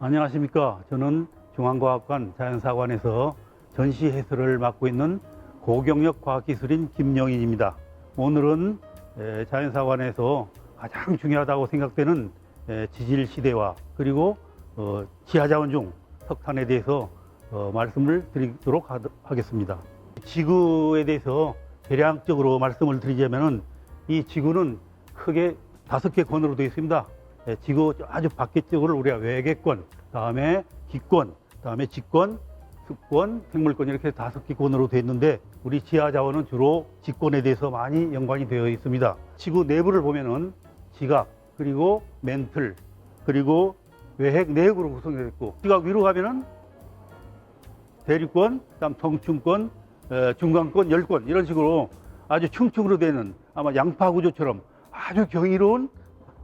안녕하십니까. 저는 중앙과학관 자연사관에서 전시 해설을 맡고 있는 고경력 과학기술인 김영인입니다. 오늘은 에, 자연사관에서 가장 중요하다고 생각되는 에, 지질 시대와 그리고 어, 지하자원 중 석탄에 대해서 어, 말씀을 드리도록 하- 하겠습니다. 지구에 대해서 대략적으로 말씀을 드리자면은 이 지구는 크게 다섯 개 권으로 되어 있습니다. 예, 지구 아주 밖에 쪽을 우리가 외계권, 다음에 기권, 다음에 직권, 습권, 생물권 이렇게 다섯 개 권으로 되어 있는데 우리 지하 자원은 주로 직권에 대해서 많이 연관이 되어 있습니다. 지구 내부를 보면은 지각, 그리고 멘틀, 그리고 외핵, 내핵으로 구성되어 있고 지각 위로 가면은 대륙권, 그다음 동충권, 에, 중간권, 열권 이런 식으로 아주 층층으로 되는 아마 양파 구조처럼 아주 경이로운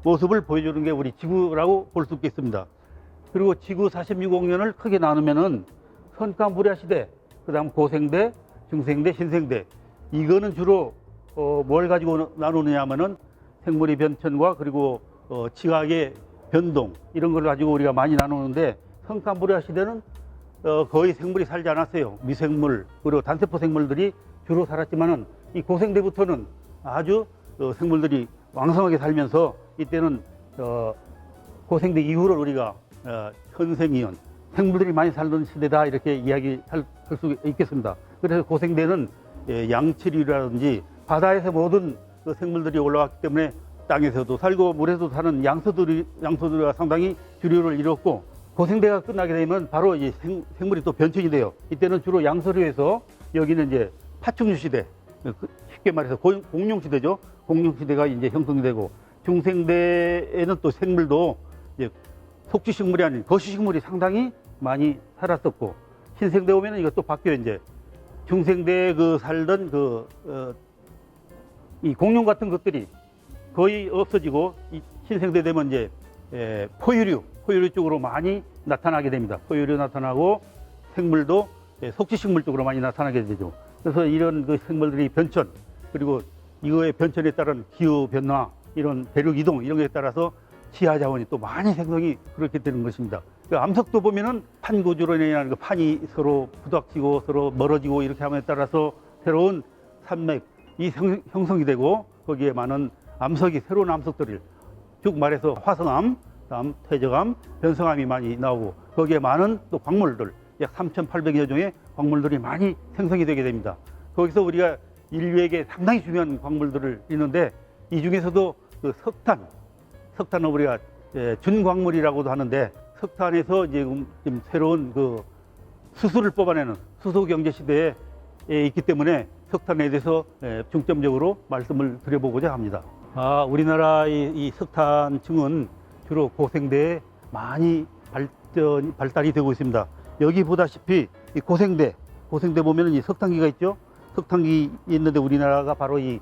모습을 보여주는 게 우리 지구라고 볼 수 있겠습니다. 그리고 지구 46억 년을 크게 나누면은 선kam브리아 시대, 그다음 고생대, 중생대, 신생대. 이거는 주로 어, 뭘 가지고 나누느냐면은 생물의 변천과 그리고 어, 지각의 변동 이런 걸 가지고 우리가 많이 나누는데 선kam브리아 시대는 어, 거의 생물이 살지 않았어요. 미생물 그리고 단세포 생물들이 주로 살았지만은 이 고생대부터는 아주 어, 생물들이 왕성하게 살면서 이때는 어, 고생대 이후를 우리가 어, 현생이온 생물들이 많이 살던 시대다 이렇게 이야기할 수 있겠습니다. 그래서 고생대는 예, 양치류라든지 바다에서 모든 그 생물들이 올라왔기 때문에 땅에서도 살고 물에도 사는 양서들이 양서들이 상당히 주류를 이뤘고 고생대가 끝나게 되면 바로 이 생, 생물이 또 변천이 돼요. 이때는 주로 양서류에서 여기는 이제 파충류 시대 그 쉽게 말해서 고- 공룡 시대죠. 공룡 시대가 이제 형성되고 중생대에는 또 생물도 이제 속지식물이 아닌 거시식물이 상당히 많이 살았었고 신생대 오면은 이것도 바뀌어 이제 중생대 그 살던 그 어, 이 공룡 같은 것들이 거의 없어지고 이 신생대 되면 이제 에, 포유류 포유류 쪽으로 많이 나타나게 됩니다. 포유류 나타나고 생물도 예, 속지식물 쪽으로 많이 나타나게 되죠. 그래서 이런 그 생물들이 변천 그리고 이거의 변천에 따른 기후 변화 이런 대륙 이동 이런 것에 따라서 지하 자원이 또 많이 생성이 그렇게 되는 것입니다. 그 암석도 보면은 판 구조로 인한 그 판이 서로 부닥치고 서로 멀어지고 이렇게 함에 따라서 새로운 산맥 이 형- 형성이 되고 거기에 많은 암석이 새로운 암석들을 쭉 말해서 화성암, 다음 퇴적암, 변성암이 많이 나오고 거기에 많은 또 광물들 약 3,800여 종의 광물들이 많이 생성이 되게 됩니다. 거기서 우리가 인류에게 상당히 중요한 광물들을 있는데 이 중에서도 그 석탄, 석탄은 우리가 예, 준광물이라고도 하는데 석탄에서 음, 지금 새로운 그 수소를 뽑아내는 수소 경제 시대에 에 있기 때문에 석탄에 대해서 에, 중점적으로 말씀을 드려보고자 합니다. 아, 우리나라 이, 이 석탄층은 주로 고생대에 많이 발전, 발달이 되고 있습니다. 여기 보다시피 이 고생대, 고생대 보면은 이 석탄기가 있죠? 석탄기 있는데 우리나라가 바로 이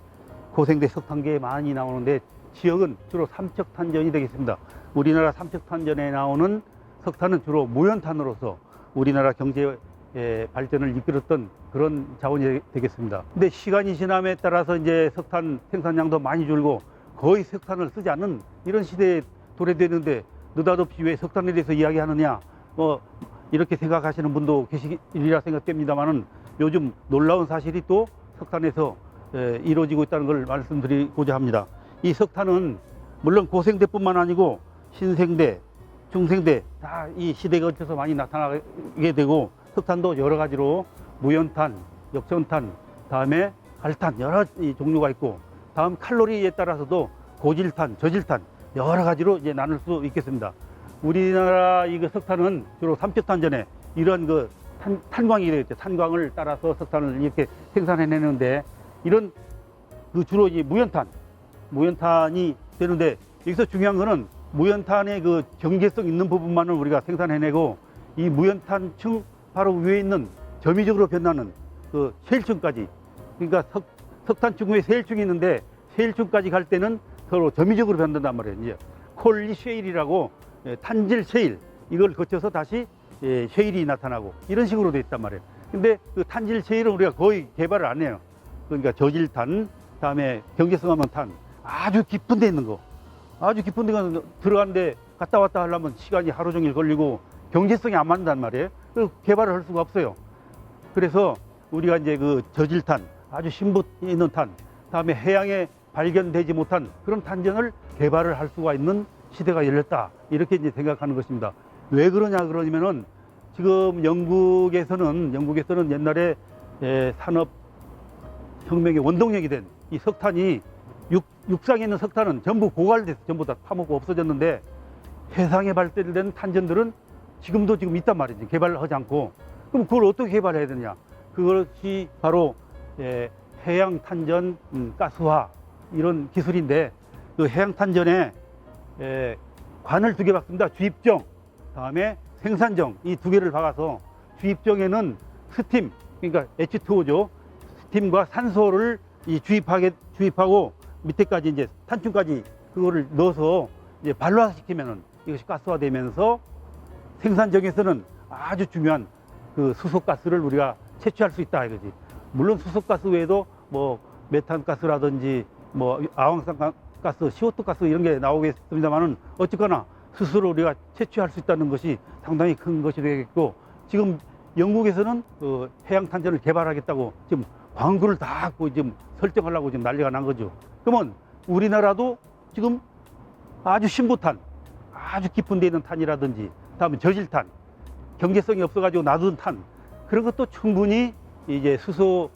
고생대 석탄기에 많이 나오는데 지역은 주로 삼척탄전이 되겠습니다. 우리나라 삼척탄전에 나오는 석탄은 주로 무연탄으로서 우리나라 경제 의 발전을 이끌었던 그런 자원이 되겠습니다. 근데 시간이 지남에 따라서 이제 석탄 생산량도 많이 줄고 거의 석탄을 쓰지 않는 이런 시대에 도래되는데 느닷없이 왜 석탄에 대해서 이야기하느냐 뭐 이렇게 생각하시는 분도 계시리라 생각됩니다만은 요즘 놀라운 사실이 또 석탄에서 에, 이루어지고 있다는 걸 말씀드리고자 합니다. 이 석탄은 물론 고생대뿐만 아니고 신생대, 중생대 다 이 시대에 거쳐서 많이 나타나게 되고 석탄도 여러 가지로 무연탄, 역전탄, 다음에 갈탄 여러 이 종류가 있고 다음 칼로리에 따라서도 고질탄, 저질탄 여러 가지로 이제 나눌 수 있겠습니다. 우리나라 이거 석탄은 주로 삼척탄전에 이런 그 탄, 탄광이 되겠죠. 탄광을 따라서 석탄을 이렇게 생산해내는데 이런 그 주로 이 무연탄, 무연탄이 되는데 여기서 중요한 거는 무연탄의 그 경제성 있는 부분만을 우리가 생산해내고 이 무연탄층 바로 위에 있는 점유적으로 변하는 그 셰일층까지 그러니까 석, 석탄층 후에 셰일층이 있는데 셰일층까지 갈 때는 서로 점유적으로 변한단 말이에요. 이제 콜리 셰일이라고 예, 탄질 셰일 이걸 거쳐서 다시 예, 셰일이 나타나고 이런 식으로 돼 있단 말이에요. 근데 그 탄질 셰일은 우리가 거의 개발을 안 해요. 그러니까 저질탄, 다음에 경제성 없는 탄 아주 깊은 데 있는 거 아주 깊은 데가 들어가는데 갔다 왔다 하려면 시간이 하루 종일 걸리고 경제성이 안 맞는단 말이에요. 그 개발을 할 수가 없어요. 그래서 우리가 이제 그 저질탄, 아주 신부 있는 탄, 다음에 해양에 발견되지 못한 그런 탄전을 개발을 할 수가 있는 시대가 열렸다. 이렇게 이제 생각하는 것입니다. 왜 그러냐 그러면은 지금 영국에서는 영국에서는 옛날에 에, 산업 혁명의 원동력이 된 이 석탄이 육, 육상에 있는 석탄은 전부 고갈돼서 전부 다 파먹고 없어졌는데 해상에 발달된 탄전들은 지금도 지금 있단 말이지. 개발을 하지 않고. 그럼 그걸 어떻게 개발해야 되느냐? 그것이 바로 예, 해양 탄전 음, 가스화 이런 기술인데 그 해양 탄전에 예, 관을 두개 박습니다. 주입정 다음에 생산정 이 두 개를 박아서 주입정에는 스팀 그러니까 H2O죠 스팀과 산소를 이 주입하게 주입하고 밑에까지 이제 탄층까지 그거를 넣어서 이제 발화시키면은 이것이 가스화되면서 생산정에서는 아주 중요한 그 수소가스를 우리가 채취할 수 있다 이거지. 물론 수소가스 외에도 뭐 메탄가스라든지 뭐 아황산가스, CO2 가스 이런 게 나오겠습니다만은 어쨌거나 스스로 우리가 채취할 수 있다는 것이 상당히 큰 것이 되겠고 지금 영국에서는 그 해양 탄전을 개발하겠다고 지금 광구를 다 갖고 지금 설정하려고 지금 난리가 난 거죠. 그러면 우리나라도 지금 아주 신부탄, 아주 깊은 데 있는 탄이라든지 다음에 저질탄, 경제성이 없어가지고 놔둔 탄 그런 것도 충분히 이제 수소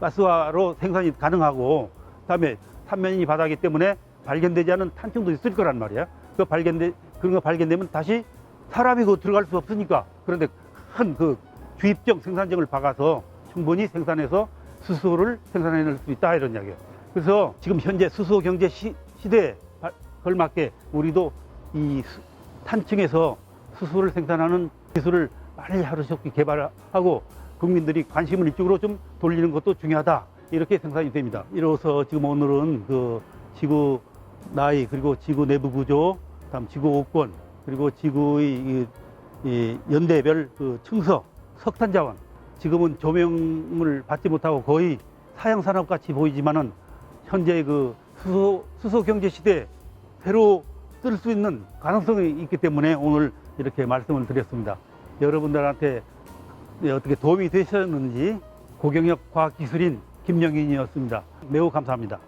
가스화로 생산이 가능하고 그다음에 탄면이 바다기 때문에 발견되지 않은 탄층도 있을 거란 말이야. 그 발견돼 그런 거 발견되면 다시 사람이 그 들어갈 수 없으니까 그런데 큰 그 주입정 생산정을 박아서 충분히 생산해서 수소를 생산해낼 수 있다 이런 이야기예요. 그래서 지금 현재 수소 경제 시, 시대에 바- 걸맞게 우리도 이 수- 탄층에서 수소를 생산하는 기술을 빨리 하루속히 개발하고 국민들이 관심을 이쪽으로 좀 돌리는 것도 중요하다 이렇게 생각이 됩니다. 이로써 지금 오늘은 그 지구 나이 그리고 지구 내부 구조, 다음 지구 오권 그리고 지구의 연대별 그 층서, 석탄 자원 지금은 조명을 받지 못하고 거의 사양 산업 같이 보이지만은 현재 그 수소 수소 경제 시대 새로 쓸 수 있는 가능성이 있기 때문에 오늘 이렇게 말씀을 드렸습니다. 여러분들한테 네, 어떻게 도움이 되셨는지 고경력 과학기술인 김영인이었습니다. 매우 감사합니다.